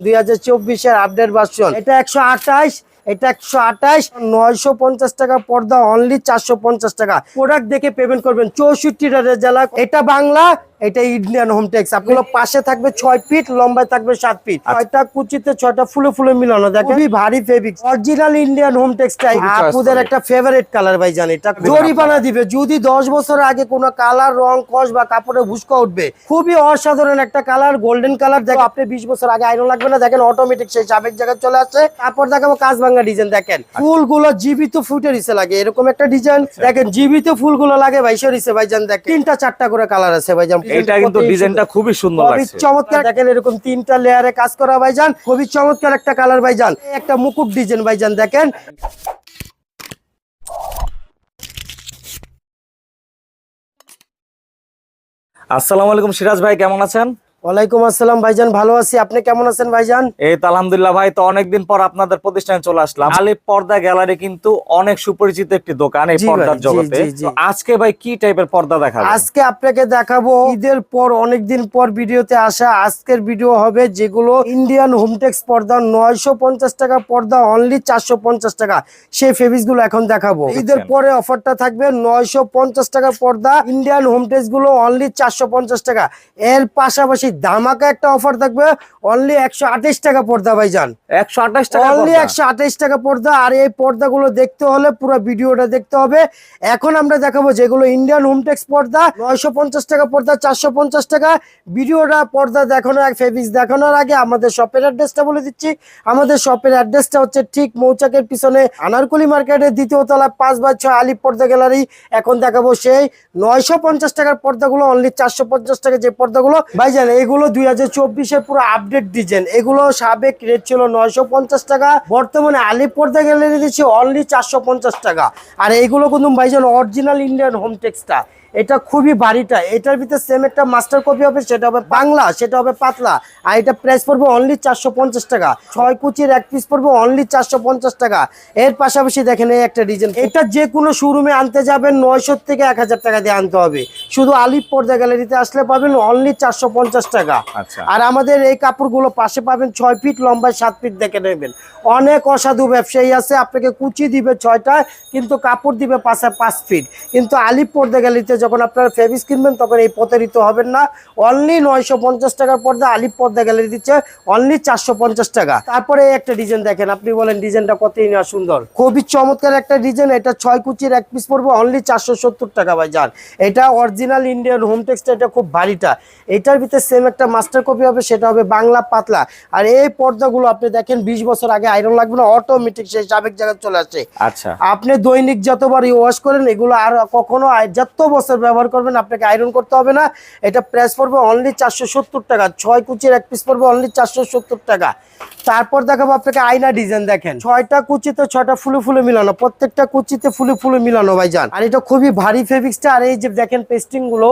দুই হাজার চব্বিশের আপডেট এটা একশো আঠাশ, এটা একশো আঠাশ, নয়শো পঞ্চাশ টাকা পর্দা অনলি চারশো পঞ্চাশ টাকা। প্রোডাক্ট দেখে পেমেন্ট করবেন। চৌষট্টিটা জেলা এটা বাংলা এটা ইন্ডিয়ান হোম টেক্স আপনার পাশে থাকবে ছয় ফিট লম্বায় থাকবে সাত ফিট ছয়টা কুচিতে ছয়টা ফুলে ফুলে মিলানো দেখেন। খুবই ভারী fabric original Indian home choice আপুদের একটা ফেভারিট কালার ভাই জানি এটা জরিপানা দিবে যদি দশ বছর আগে কোনো কালার রং কস বা কাপড়ে ভুসকা উঠবে খুবই অসাধারণ একটা কালার গোল্ডেন কালার দেখো আপনি বিশ বছর আগে আয়রন লাগবে না দেখেন অটোমেটিক সেই সাবেক জায়গায় চলে আসছে। তারপর দেখাবো কাজ ভাঙ্গা ডিজাইন দেখেন ফুলগুলো জীবিত ফুটের ইসে লাগে এরকম একটা ডিজাইন দেখেন জীবিত ফুলগুলো লাগে ভাইসের ইসে ভাইজান দেখেন। তিনটা চারটা করে কালার আছে ভাইজান এটা কিন্তু ডিজাইনটা খুবই সুন্দর খুবই লাগছে। চমৎকার। দেখেন এরকম তিনটা লেয়ারে কাজ করা ভাইজান খুবই চমৎকার একটা কালার ভাইজান। একটা মুকুট ডিজাইন ভাইজান দেখেন। আসসালামু আলাইকুম সিরাজ ভাই কেমন আছেন? ওয়ালাইকুম আসসালাম ভাইজান ভালো আছি। আপনি কেমন আছেন ভাইজান? এই তো আলহামদুলিল্লাহ ভাই তো অনেকদিন পর আপনাদের প্রতিষ্ঠানে চলে আসলাম। আলিপ পর্দা গ্যালারি কিন্তু অনেক সুপরিচিত একটি দোকান এই পর্দার জগতে। আজকে ভাই কি টাইপের পর্দা দেখাবেন আজকে আপনাকে দেখাবো ঈদের পর অনেকদিন পর ভিডিওতে আসা আজকের ভিডিও হবে যেগুলো ইন্ডিয়ান হোমটেক্স পর্দা নয়শো পঞ্চাশ টাকা পর্দা অনলি চারশো পঞ্চাশ টাকা। সেই ফেব্রিক্সগুলো এখন দেখাবো। ঈদের পরে অফারটা থাকবে নয়শো পঞ্চাশ টাকা পর্দা ইন্ডিয়ান হোমটেক্সগুলো অনলি চারশো পঞ্চাশ টাকা। এর পাশাপাশি ধামাকা একটা অফার থাকবে অনলি একশো আঠাশ টাকা পর্দা ভাইজান। একশো আঠাশ টাকা অনলি পর্দা। একশো আঠাইশ টাকা পর্দা আর এই পর্দাগুলো দেখতে হলে পুরো ভিডিওটা দেখতে হবে। এখন আমরা দেখাবো যেগুলো ইন্ডিয়ান হোমটেক্স পর্দা নয়শো পঞ্চাশ টাকা পর্দা চারশো পঞ্চাশ টাকা। ভিডিওটা পর্দা দেখানোর আগে ফেব্রিক্স দেখানোর আগে আমাদের শপের অ্যাড্রেসটা বলে দিচ্ছি। আমাদের শপের অ্যাড্রেসটা হচ্ছে ঠিক মৌচাকের পিছনে আনারকুলি মার্কেটের দ্বিতীয় তলা পাঁচ বাই ছয় আলিপ পর্দা গ্যালারি এখন দেখাবো সেই নয়শো পঞ্চাশ টাকার পর্দাগুলো অনলি চারশো পঞ্চাশ টাকা যে পর্দাগুলো। ভাইজান এগুলো দুই হাজার চব্বিশের পুরো আপডেট ডিজাইন এগুলো সাবেক রেট ছিল নয়শো পঞ্চাশ টাকা, বর্তমানে আলিপ পর্দা গ্যালারি দিচ্ছে অনলি চারশো পঞ্চাশ টাকা। আর এইগুলো কিন্তু ভাইজান অরিজিনাল ইন্ডিয়ান হোম টেক্সটা এটা খুবই ভারীটা এটার ভিতরে সেম একটা মাস্টার কপি হবে সেটা হবে বাংলা সেটা হবে পাতলা। আর এটা প্রাইস পড়বে অনলি চারশো পঞ্চাশ টাকা। ছয় কুচির এক পিস পড়বে অনলি চারশো পঞ্চাশ টাকা। এর পাশাপাশি দেখেন এই একটা ডিজাইন এটা যে কোনো শোরুমে আনতে যাবেন নয়শো থেকে এক হাজার টাকা দিয়ে আনতে হবে। শুধু আলিপ পর্দা গ্যালারিতে আসলে পাবেন অনলি চারশো পঞ্চাশ টাকা। আচ্ছা। আর আমাদের এই কাপড়গুলো পাশে পাবেন ছয় ফিট লম্বায় সাত ফিট দেখে নেবেন। অনেক অসাধু ব্যবসায়ী আছে আপনাকে কুচি দিবে ছয়টা কিন্তু কাপড় দিবে পাশে পাঁচ ফিট কিন্তু আলিপ পর্দা গ্যালারিতে যখন আপনারা ফেব্রিক্স কিনবেন তখন এই প্রতারিত হবেন না। অনলি নয়শো পঞ্চাশ টাকার পর্দা আলিপ পর্দা গ্যালারি দিচ্ছে অনলি চারশো পঞ্চাশ টাকা। তারপরে একটা ডিজাইন দেখেন আপনি বলেন ডিজাইনটা কতই না সুন্দর। খুবই চমৎকার একটা ডিজাইন এটা ছয় কুচির এক পিস পড়বে অনলি চারশো সত্তর টাকা ভাই যান। এটা অরিজিনাল ইন্ডিয়ান হোম টেক্সটা এটা খুব ভারীটা। এটার ভিতরে সেম একটা মাস্টার কপি হবে সেটা হবে বাংলা পাতলা। আর এই পর্দাগুলো আপনি দেখেন বিশ বছর আগে আয়রন লাগবে না অটোমেটিক সেই সাবেক জায়গায় চলে আসে। আচ্ছা। আপনি দৈনিক যতবার ওয়াশ করেন এগুলো আর কখনো যত বছর ব্যবহার করবেন, আপনাকে আয়রন করতে হবে না। এটা প্রাইস পড়বে অনলি চারশো সত্তর টাকা। ছয় কুচির এক পিস পড়বে অনলি চারশো সত্তর টাকা। তারপর দেখাবো আপনাকে আয়না ডিজাইন দেখেন। ছয়টা কুচিতে ছয়টা ফুলে ফুলে মিলানো, প্রত্যেকটা কুচিতে ফুলে ফুলে মিলানো ভাইজান। আর এটা খুবই ভারী ফেব্রিক্সটা আর এই যে দেখেন পেস্টিংগুলো,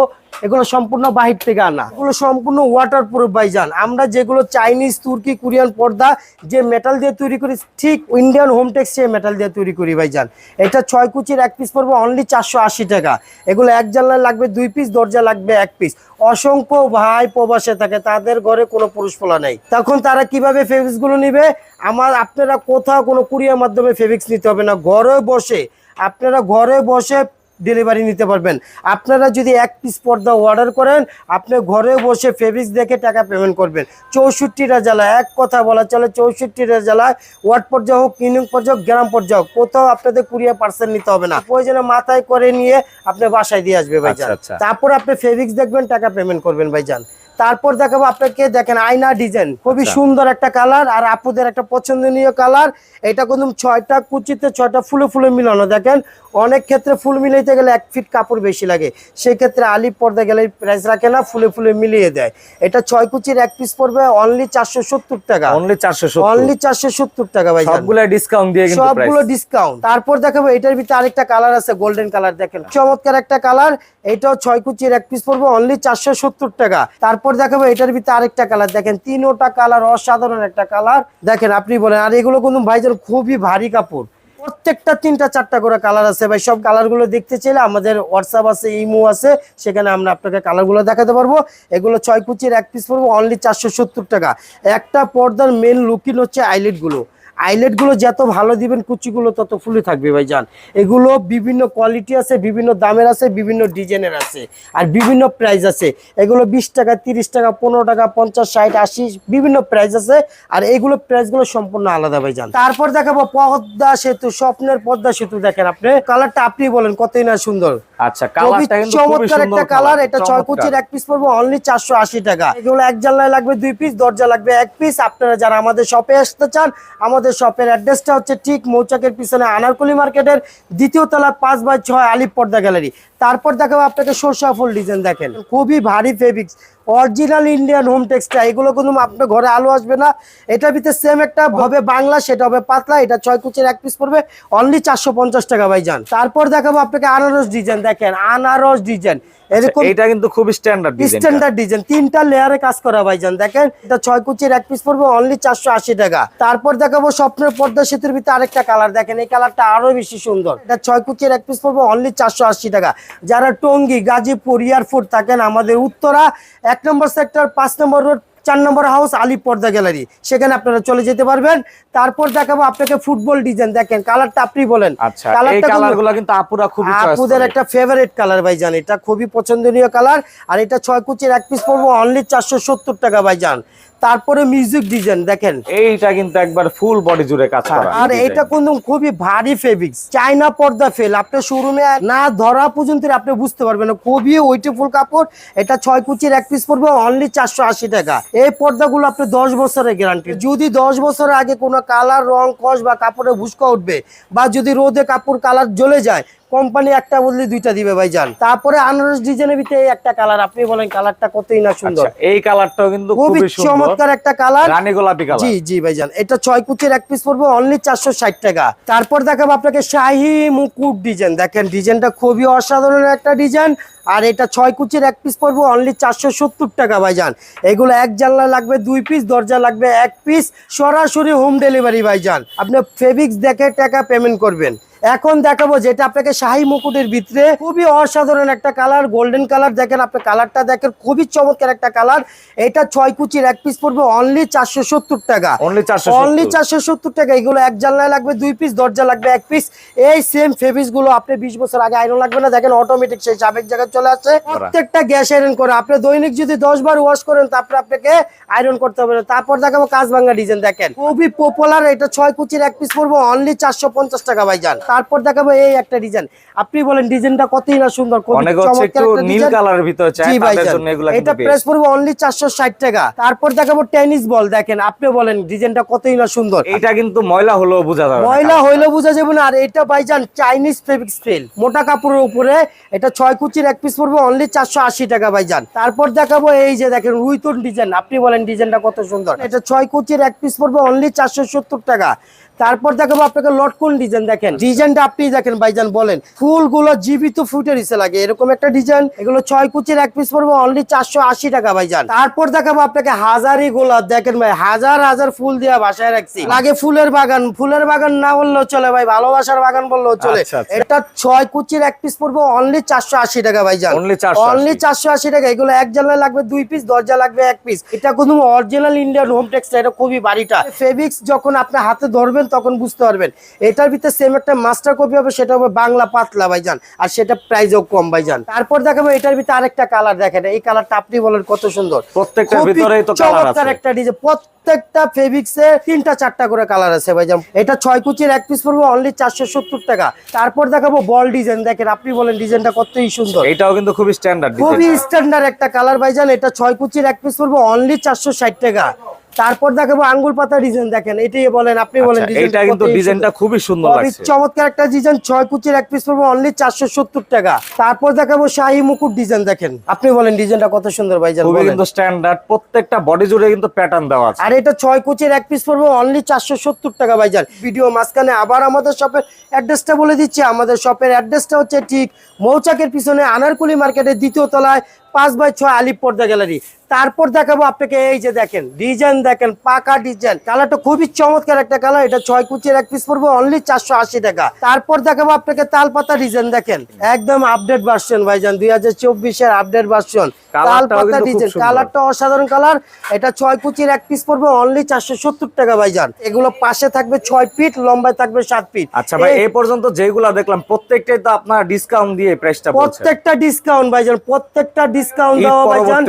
এগুলো সম্পূর্ণ বাহির থেকে আনা। এগুলো সম্পূর্ণ ওয়াটার প্রুফ ভাইজান। আমরা যেগুলো চাইনিজ তুর্কি কোরিয়ান পর্দা, যে মেটাল দিয়ে তৈরি করি, ঠিক ইন্ডিয়ান হোম টেক্স সে মেটাল দিয়ে তৈরি করি ভাইজান। এটা ছয় কুচির এক পিস পড়বে অনলি চারশো আশি টাকা। এগুলো এক জানলায় লাগবে, দুই পিস দরজা লাগবে এক পিস অসংখ্য ভাই প্রবাসে থাকে, তাদের ঘরে কোনো পুরুষ পোলা নেই। তখন তারা কীভাবে ফেভিক্সগুলো নিবে? আমার, আপনারা কোথাও কোনো কুরিয়ার মাধ্যমে ফেভিক্স নিতে হবে না। ঘরে বসে, আপনারা ঘরে বসে ডেলিভারি নিতে পারবেন। আপনারা যদি এক পিস পর্দা অর্ডার করেন আপনি ঘরে বসে ফেব্রিক্স দেখে টাকা পেমেন্ট করবেন। চৌষট্টিটা জেলায় এক কথা বলা চলে চৌষট্টিটা জেলায় ওয়ার্ড পর্যায়ে হোক কিনিং পর্যায়ে হোক গ্রাম পর্যায়ে হোক কোথাও আপনাদের কুরিয়ার পার্সেল নিতে হবে না। প্রয়োজনে মাথায় করে নিয়ে আপনি বাসায় দিয়ে আসবে ভাইজান। আচ্ছা, আচ্ছা। তারপর আপনি ফেব্রিক্স দেখবেন টাকা পেমেন্ট করবেন ভাইজান। তারপর দেখাবো আপনাকে দেখেন আয়না ডিজাইন খুবই আচ্ছা। সুন্দর একটা কালার আর আপুদের একটা পছন্দনীয় কালার এটা কিন্তু ছয়টা কুচিতে ছয়টা ফুলে ফুলে মিলানো দেখেন। অনেক ক্ষেত্রে ফুল মিলাইতে গেলে এক ফিট কাপড় বেশি লাগে। সেই ক্ষেত্রে আলিপ পর্দা গেলে প্রাইস রাখে না ফুলে ফুলে মিলিয়ে দেয়। এটা ছয় কুচির এক পিস পড়বে অনলি চারশো সত্তর টাকা। অনলি চারশো অনলি চারশো সত্তর টাকা ভাই সবগুলা ডিসকাউন্ট দিয়ে সবগুলো ডিসকাউন্ট তারপর দেখাবো এটার ভিতরে আরেকটা কালার আছে গোল্ডেন কালার দেখেন। চমৎকার একটা কালার এটাও ছয় কুচির এক পিস পড়বে অনলি চারশো সত্তর টাকা। তারপর দেখাবো এটার ভিতরে আরেকটা কালার দেখেন তিনোটা কালার অসাধারণ একটা কালার দেখেন আপনি বলেন আর এগুলো কিন্তু ভাইজান খুবই ভারী কাপড়। প্রত্যেকটা তিনটা, চারটা করে কালার আছে ভাই। সব কালারগুলো দেখতে চাইলে আমাদের হোয়াটসঅ্যাপ আছে ইমো আছে, সেখানে আমরা আপনাকে কালারগুলো দেখাতে পারব। এগুলো ছয় কুচির এক পিস পড়ব অনলি চারশো সত্তর টাকা। একটা পর্দার মেন লুকিন হচ্ছে আইলেটগুলো আইলেটগুলো যত ভালো দিবেন কুচিগুলো তত ফুলে থাকবে ভাই জান এগুলো বিভিন্ন কোয়ালিটি আছে বিভিন্ন দামের আছে বিভিন্ন ডিজাইনের আছে আর বিভিন্ন প্রাইস আছে। এগুলো বিশ টাকা তিরিশ টাকা পনেরো টাকা পঞ্চাশ ষাট আশি বিভিন্ন প্রাইস আছে আর এগুলো প্রাইসগুলো সম্পূর্ণ আলাদা ভাই জান তারপর দেখাবো পদ্মা সেতু স্বপ্নের পদ্মা সেতু দেখেন আপনি। কালারটা আপনি বলেন কতই না সুন্দর। আচ্ছা কালারটা কিন্তু খুবই চমৎকার একটা কালার এটা ছয় কুচির এক পিস পড়ব অনলি চারশো আশি টাকা। এগুলো এক জানলায় লাগবে দুই পিস দরজা লাগবে এক পিস আপনারা যারা আমাদের শপে আসতে চান আমাদের শপের অ্যাড্রেসটা হচ্ছে ঠিক মৌচাকের পিছনে আনারকলি মার্কেটের দ্বিতীয় তলা পাঁচ বাই ছয় আলিপ পর্দা গ্যালারি। তারপর দেখাবো আপনাকে সরষা ফুল ডিজাইন দেখেন। খুবই ভারী fabrics original Indian home textile এগুলো কিন্তু আপনার ঘরে আলো আসবে না। এটার ভিতরে সেম একটা হবে বাংলা সেটা হবে পাতলা এটা ছয় কুচির এক পিস পড়বে অনলি চারশো পঞ্চাশ টাকা ভাই যান। তারপর দেখাবো আপনাকে আনারস ডিজাইন দেখেন আনারস ডিজাইন এরকম এটা কিন্তু খুব স্ট্যান্ডার্ড স্ট্যান্ডার্ড ডিজাইন তিনটা লেয়ারে কাজ করা ভাইজান দেখেন এটা ছয় কুচির এক পিস পড়বে অনলি চারশো আশি টাকা। তারপর দেখাবো স্বপ্নের পর্দা সেতুর ভিতরে আরেকটা কালার দেখেন এই কালারটা আরও বেশি সুন্দর। এটা ছয় কুচির এক পিস পড়বে অনলি চারশো আশি টাকা। যারা টঙ্গী গাজীপুর এয়ারপোর্ট থাকেন আমাদের উত্তরা এক নম্বর সেক্টর পাঁচ নম্বর রোড চার নম্বর হাউস আলী পর্দা গ্যালারি। সেখানে আপনারা চলে যেতে পারবেন। তারপর দেখাবো আপনাকে ফুটবল ডিজাইন। দেখেন কালারটা আপনি বলেন। আচ্ছা কালারটা কিন্তু আপুরা চয়েস আপুদের একটা ফেভারিট কালার ভাইজান। এটা খুবই পছন্দনীয় কালার আর এটা ছয় কুচির এক পিস পড়ব অনলি চারশো সত্তর টাকা ভাইজান। তারপরে মিউজিক ডিজাইন দেখেন। এইটা কিন্তু একবার ফুল বডি জুড়ে কাজ করা আর এটা কিন্তু খুবই ভারী ফেব্রিক্স চাইনা পর্দা ফেল আপনার শোরুমে না ধরা পর্যন্ত আপনি বুঝতে পারবেন না। খুবই ওয়েটেফুল কাপড় এটা ছয় কুচির এক পিস পড়বে অনলি চারশো আশি টাকা। এই পর্দাগুলো আপনি দশ বছরের গ্যারান্টি যদি দশ বছরের আগে কোনো কালার রং কস বা কাপড়ে ভুসকা উঠবে বা যদি রোদে কাপড় কালার জ্বলে যায় কোম্পানি একটা বদলে দুইটা দিবে ভাইজান। তারপরে আনারস ডিজাইনের ভিতরে এই একটা কালার আপনি বলেন কালারটা কতই না সুন্দর। আচ্ছা এই কালারটাও কিন্তু খুবই চমৎকার একটা কালার রানী গোলাপি কালার জি জি ভাইজান এটা ছয় কুচির এক পিস পড়বে অনলি চারশো ষাট টাকা। তারপর দেখাবো আপনাকে শাহি মুকুট ডিজাইন। দেখেন ডিজাইনটা খুবই অসাধারণ একটা ডিজাইন। আর এটা ছয় কুচির এক পিস পড়ব অনলি চারশো সত্তর টাকা ভাইজান। এগুলো এক জানলা লাগবে দুই পিস দরজা লাগবে এক পিস সরাসরি হোম ডেলিভারি ভাইজান। আপনি ফেব্রিক্স দেখে টাকা পেমেন্ট করবেন। এখন দেখাবো যেটা আপনাকে শাহী মুকুটের ভিতরে খুবই অসাধারণ একটা কালার গোল্ডেন কালার দেখেন আপনি কালারটা দেখেন খুবই চমৎকার একটা কালার। এটা ছয় কুচির এক পিস পড়বে অনলি চারশো সত্তর টাকা। অনলি চারশো সত্তর। টাকা এগুলো এক জানলায় লাগবে দুই পিস দরজা লাগবে এক পিস এই সেম ফেব্রিক্সগুলো আপনি বিশ বছর আগে আয়রন লাগবে না দেখেন অটোমেটিক সেই সাবেক জায়গায় চলে আসছে। প্রত্যেকটা গ্যাস আয়রন করে। আপনি দৈনিক যদি দশ বার ওয়াশ করেন তারপরে আপনাকে আয়রন করতে হবে না। তারপর দেখাবো কাজ ভাঙ্গা ডিজাইন দেখেন। খুবই পপুলার এটা ছয় কুচির এক পিস পড়ব অনলি চারশো পঞ্চাশ টাকা ভাইজান। তারপর দেখাবো এই একটা ডিজাইন আপনি বলেন ডিজাইনটা কতই না সুন্দর নীল কালারের ভিতরে এটা পড়বে অনলি চারশো ষাট টাকা। তারপর দেখাবো টেনিস বল দেখেন আপনি বলেন ডিজাইনটা কতই না সুন্দর। এইটা কিন্তু ময়লা হলেও বোঝা যাবে ময়লা হইলেও বোঝা যাবে না আর এটা ভাইজান চাইনিজ ফেব্রিক স্পেল মোটা কাপড়ের উপরে। এটা ছয় কুচির এক পিস পড়বে অনলি চারশো আশি টাকা ভাইজান। তারপর দেখাবো এই যে দেখেন রুইতন ডিজাইন আপনি বলেন ডিজাইনটা কত সুন্দর। এটা ছয় কুচির এক পিস পড়বে অনলি চারশো সত্তর টাকা। তারপর দেখাবো আপনাকে লটকন ডিজাইন দেখেন। ডিজাইনটা আপনি দেখেন ভাইজান বলেন। ফুলগুলো জীবিত ফুটের ইসে লাগে। এরকম একটা ডিজাইন। এগুলো ছয় কুচির এক পিস পড়বে অনলি চারশো আশি টাকা ভাইজান। তারপর দেখাবো আপনাকে হাজারি গোলাপ। দেখেন ভাই হাজার হাজার ফুল দিয়া বাসায় রাখছি। লাগে ফুলের বাগান। ফুলের বাগান না বললেও চলে ভাই ভালোবাসার বাগান বললেও চলে। আচ্ছা, আচ্ছা। এটা ছয় কুচির এক পিস পড়বে অনলি চারশো আশি টাকা ভাইজান। Only 480 অনলি চারশো আশি টাকা। এগুলো এক জানলায় লাগবে দুই পিস দরজা লাগবে এক পিস এটা কোনো অরিজিনাল ইন্ডিয়ান হোম টেক্সটাইল এটা খুবই বাড়িটা। ফেব্রিক্স যখন আপনি হাতে ধরবেন তখন বুঝতে পারবেন। এটার ভিতরে সেম একটা মাস্টার কপি হবে সেটা হবে বাংলা পাতলা ভাইজান আর সেটা প্রাইসও কম ভাইজান। তারপর দেখাবো এটার ভিতরে আরেকটা কালার দেখেন এই কালারটা আপনি বলেন কত সুন্দর। প্রত্যেকটার ভিতরেই তো কালার আছে। একটা ডিজাইন প্রত্যেকটা ফেব্রিক্সে তিনটা চারটা করে কালার আছে ভাইজান। এটা ছয় কুচির এক পিস পড়বে অনলি চারশো সত্তর টাকা। তারপর দেখাবো বল ডিজাইন দেখেন আপনি বলেন ডিজাইনটা কতই সুন্দর। এটাও কিন্তু খুবই স্ট্যান্ডার্ড খুবই স্ট্যান্ডার্ড একটা কালার ভাইজান এটা ছয় কুচির এক পিস পড়বে অনলি চারশো ষাট টাকা। তারপর দেখাবো আঙ্গুল পাতা ডিজাইন দেখেন এটাই বলেন আপনি বলেন আচ্ছা, এটা কিন্তু ডিজাইনটা খুবই সুন্দর লাগছে। চমৎকার একটা ডিজাইন ছয় কুচির এক পিস পড়বে অনলি চারশো সত্তর টাকা। তারপর দেখাবো শাহী মুকুট ডিজাইন দেখেন আপনি বলেন ডিজাইনটা কত সুন্দর ভাইজান খুবই কিন্তু স্ট্যান্ডার্ড প্রত্যেকটা বডি জুড়ে কিন্তু প্যাটার্ন দেওয়া আছে। আর এটা ছয় কুচির এক পিস পড়বে অনলি চারশো সত্তর টাকা ভাইজান। ভিডিও মাঝখানে আবার আমাদের শপের অ্যাড্রেসটা বলে দিচ্ছি আমাদের শপের অ্যাড্রেসটা হচ্ছে ঠিক মৌচাকের পিছনে আনারকুলি মার্কেটের দ্বিতীয় তলায় পাঁচ বাই ছয় আলিপ পর্দা গ্যালারি। তারপর দেখাবো আপনাকে এই যে দেখেন ডিজাইন দেখেন পাকা ডিজাইন। কালারটা খুবই চমৎকার একটা কালার এটা ছয় কুচির এক পিস পড়ব অনলি চারশো আশি টাকা। তারপর দেখাবো আপনাকে তালপাতা ডিজাইন দেখেন একদম আপডেট ভার্সন ভাইজান দুই হাজার চব্বিশের আপডেট ভার্সন তালপাতা ডিজাইন কালারটা অসাধারণ কালার এটা ছয় কুচির এক পিস পড়বে অনলি চারশো সত্তর টাকা ভাইজান। এগুলো পাশে থাকবে ছয় ফিট লম্বায় থাকবে সাত ফিট আচ্ছা ভাই এই পর্যন্ত যেগুলা দেখলাম প্রত্যেকটাই তো আপনার ডিসকাউন্ট দিয়ে প্রাইসটা প্রত্যেকটা ডিসকাউন্ট ভাইজান প্রত্যেকটা ডিসকাউন্ট দেওয়া ভাইজান।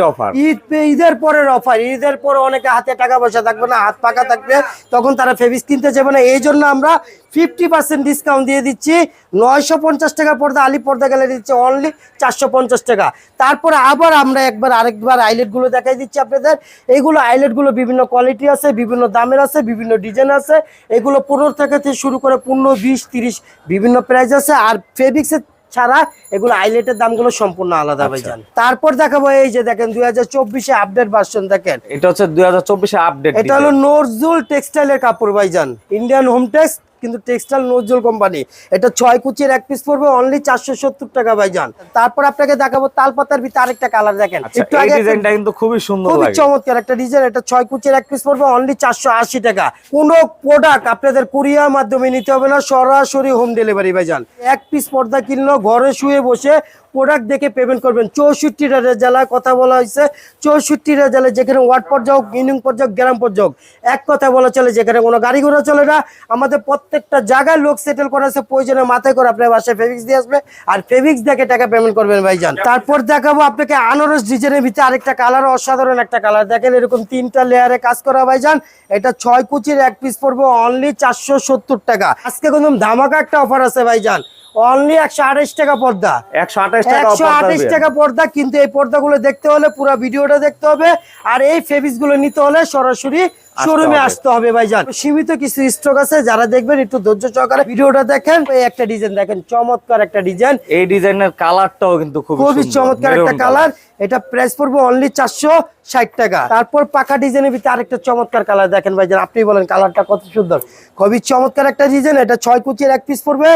ঈদ ঈদের পরের অফার ঈদের পরে অনেকে হাতে টাকা পয়সা থাকবে না হাত পাকা থাকবে তখন তারা ফেবিস কিনতে যাবে না। এই জন্য আমরা ফিফটি পার্সেন্ট ডিসকাউন্ট দিয়ে দিচ্ছি। নয়শো পঞ্চাশ টাকা পর্দা আলি পর্দা গেলে দিচ্ছি অনলি চারশো পঞ্চাশ টাকা। তারপরে আবার আমরা একবার আরেকবার আইলেটগুলো দেখাই দিচ্ছি আপনাদের। এইগুলো আইলেটগুলো বিভিন্ন কোয়ালিটি আছে বিভিন্ন দামের আছে বিভিন্ন ডিজাইন আছে। এগুলো পনেরো থেকে থেকে শুরু করে পনেরো বিশ তিরিশ বিভিন্ন প্রাইস আছে। আর ফেব্রিক্সের ছাড়া এগুলো আইলেটের দামগুলো সম্পূর্ণ আলাদা ভাইজান। তারপর দেখাবো এই যে দেখেন দুই হাজার চব্বিশে আপডেট ভার্সন দেখেন। এটা হচ্ছে দুই হাজার চব্বিশে আপডেট এটা হলো নজরুল টেক্সটাইলের কাপড় ভাই যান ইন্ডিয়ান হোম টেক্স কিন্তু টেক্সটাইল নজরুল কোম্পানি এটা ছয় কুচির এক পিস পড়বে অনলি চারশো সত্তর টাকা ভাইজান। তারপর আপনাকে দেখাবো তালপাতার ভিতরে আরেকটা কালার দেখেন। আচ্ছা একটু আগে ডিজাইনটা কিন্তু খুবই সুন্দর খুবই চমৎকার একটা ডিজাইন এটা ছয় কুচির এক পিস পড়বে অনলি চারশো আশি টাকা। কোনো প্রোডাক্ট আপনাদের কুরিয়ার মাধ্যমে নিতে হবে না সরাসরি হোম ডেলিভারি ভাই যান এক পিস পর্দা কিনলো ঘরে শুয়ে বসে প্রোডাক্ট দেখে পেমেন্ট করবেন। চৌষট্টিটা জেলায় কথা বলা হয়েছে। চৌষট্টিটা জেলায় যেখানে ওয়ার্ড পর্যায়ে হোক ইউনিয়ন পর্যায়ে হোক, গ্রাম পর্যায়ে হোক, এক কথা বলা চলে যেখানে কোনো গাড়ি ঘোড়া চলে না। আমাদের প্রত্যেকটা জায়গায় লোক সেটেল করা আছে প্রয়োজনে মাথায় করে আপনার বাসায় ফেভিক্স দিয়ে আসবে। আর ফেভিক্স দেখে টাকা পেমেন্ট করবেন ভাইজান। তারপর দেখাবো আপনাকে আনারস ডিজাইনের ভিতরে আরেকটা কালার অসাধারণ একটা কালার দেখেন এরকম তিনটা লেয়ারে কাজ করা ভাইজান। এটা ছয় কুচির এক পিস পড়বে অনলি চারশো সত্তর টাকা। আজকে কোনো ধামাকা একটা অফার আছে ভাইজান। অনলি একশো আঠাশ টাকা পর্দা। একশো আঠাশ একশো আঠাশ টাকা পর্দা কিন্তু এই পর্দাগুলো দেখতে হলে পুরো ভিডিওটা দেখতে হবে। আর এই ফেবিসগুলো নিতে হলে সরাসরি শোরুমে। আসতে হবে ভাইজান। সীমিত কিছু স্টক আছে যারা দেখবেন একটু ধৈর্য সহকারে ভিডিওটা দেখেন। এই একটা ডিজাইন দেখেন চমৎকার একটা ডিজাইন এই ডিজাইনের কালারটাও কিন্তু খুবই খুবই চমৎকার একটা কালার। এটা প্রাইস পড়বে অনলি চারশো ষাট টাকা। তারপর পাকা ডিজাইনের ভিতরে আরেকটা চমৎকার কালার দেখেন ভাইজান। আপনি বলেন কালারটা কত সুন্দর। খুবই চমৎকার একটা ডিজাইন এটা ছয় কুচির এক পিস পড়বে।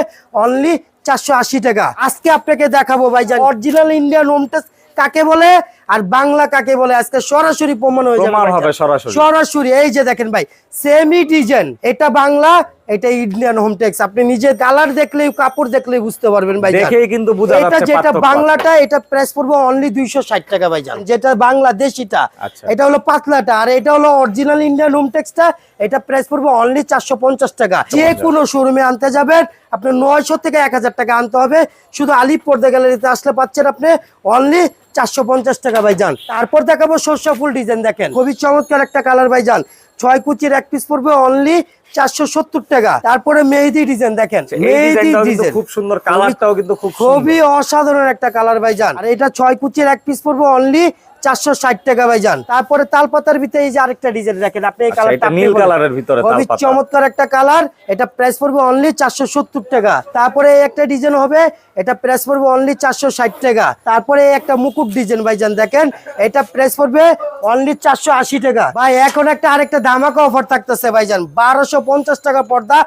অনলি চারশো আশি টাকা। আজকে আপনাকে দেখাবো ভাইজান। অরিজিনাল ইন্ডিয়ান হোমটেস কাকে বলে? আর বাংলা কাকে বলে? আজকে সরাসরি প্রমাণ হয়ে যাবে সরাসরি। এই যে দেখেন ভাই সেমি ডিজাইন এটা বাংলা এটা ইন্ডিয়ান হোমটেক্স আপনি নিজে কালার দেখলেই কাপড় দেখলেই বুঝতে পারবেন ভাই দেখেই কিন্তু বোঝা এটা যেটা বাংলাটা এটা প্রাইস পড়বে অনলি দুইশো ষাট টাকা ভাইজান। যেটা বাংলাদেশিটা আচ্ছা। এটা হলো পাতলাটা। আর এটা হলো অরিজিনাল ইন্ডিয়ান হোমটেক্সটা এটা প্রাইস পড়বে অনলি চারশো পঞ্চাশ টাকা। যে কোনো শোরুমে আনতে যাবেন আপনার নয়শো থেকে এক হাজার টাকা আনতে হবে। শুধু আলিপ পর্দা গ্যালারিতে আসলে পাচ্ছেন আপনি অনলি চারশো পঞ্চাশ টাকা ভাই যান তারপর দেখাবো সর্ষা ফুল ডিজাইন দেখেন। খুবই চমৎকার একটা কালার ভাই যান ছয় কুচির এক পিস পড়বে অনলি চারশো সত্তর টাকা। তারপরে মেহেদি ডিজাইন দেখেন। মেহেদি ডিজাইন খুব সুন্দর কালারটাও কিন্তু খুবই অসাধারণ একটা কালার ভাইজান। আর এটা ছয় কুচির এক পিস পড়ব অনলি চারশো ষাট টাকা ভাইজান। তারপরে তালপাতার ভিতরে এই যে আরেকটা ডিজাইন দেখেন আপনি এই আচ্ছা, কালারটা নীল কালারের ভিতরে খুবই চমৎকার একটা কালার। এটা প্রাইস পড়বে অনলি চারশো সত্তর টাকা। তারপরে এই একটা ডিজাইন হবে এটা প্রাইস পড়বে অনলি চারশো ষাট টাকা। তারপরে এই একটা মুকুট ডিজাইন ভাইজান দেখেন এটা প্রাইস পড়বে অনলি চারশো আশি টাকা। ভাই এখন একটা আরেকটা ধামাকা অফার থাকতেছে ভাইজান বারোশো পঞ্চাশ টাকা পর্দা,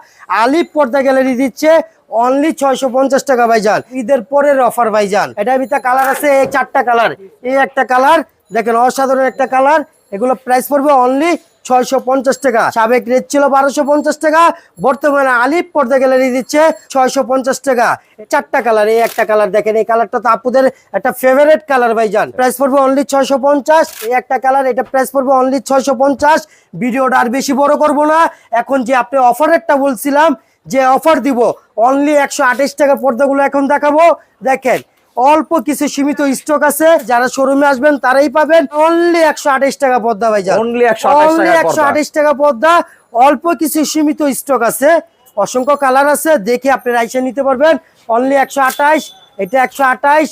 আলিফ পর্দা গ্যালারি দিচ্ছে অনলি ছয়শো পঞ্চাশ টাকা ভাইজান। ঈদের পরের অফার ভাইজান। এটা ভিতরে কালার আছে, এই চারটা কালার এই একটা কালার দেখেন অসাধারণ একটা কালার এগুলো প্রাইস পড়বে অনলি ছয়শো পঞ্চাশ টাকা। সাবেক রেট ছিল বারোশো পঞ্চাশ টাকা। বর্তমানে আলিপ পর্দা গ্যালারি দিচ্ছে ছয়শো পঞ্চাশ টাকা। চারটা কালার এই একটা কালার দেখেন, এই কালারটা তো আপুদের একটা ফেভারিট কালার ভাইজান। প্রাইস পড়বে অনলি ছয়শো পঞ্চাশ, এই একটা কালার এটা প্রাইস পড়বে অনলি ছয়শো পঞ্চাশ। ভিডিওটা আর বেশি বড় করব না। এখন যে আপনি অফারেরটা বলছিলাম, যে অফার দিব অনলি একশো আঠাশ টাকা পর্দাগুলো এখন দেখাবো। দেখেন অল্প কিছু সীমিত স্টক আছে যারা শোরুমে আসবেন তারাই পাবেন। অনলি একশো আঠাশ টাকা পর্দা ভাইজান। Only 128 Only টাকা 128 টাকা পর্দা। অল্প কিছু সীমিত স্টক আছে। অসংখ্য কালার আছে দেখে আপনি রাইসে নিতে পারবেন। অনলি একশো আঠাশ এটা একশো আঠাশ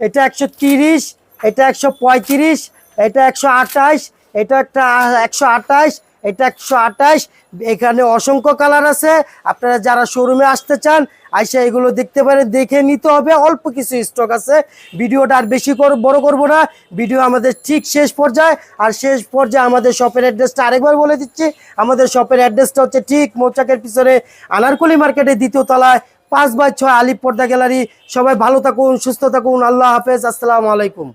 এটা একশো তিরিশ এটা একশো পঁয়ত্রিশ এটা একশো আঠাশ এটা একটা একশো আঠাশ এটা একশো আঠাশ। এখানে অসংখ্য কালার আছে। আপনারা যারা শোরুমে আসতে চান, আইসা এগুলো দেখতে পারেন। দেখে নিতে হবে, অল্প কিছু স্টক আছে। ভিডিওটা আর বেশি বড় করব না। ভিডিও আমাদের ঠিক শেষ পর্যায়ে। আর শেষ পর্যায়ে আমাদের শপের অ্যাড্রেসটা আরেকবার বলে দিচ্ছি। আমাদের শপের অ্যাড্রেসটা হচ্ছে ঠিক মোচাকের পিছনে আনারকলি মার্কেটের দ্বিতীয় তলায় পাঁচ বাই ছয় আলিপ পর্দা গ্যালারি। সবাই ভালো থাকুন, সুস্থ থাকুন। আল্লাহ হাফেজ। আসসালামু আলাইকুম।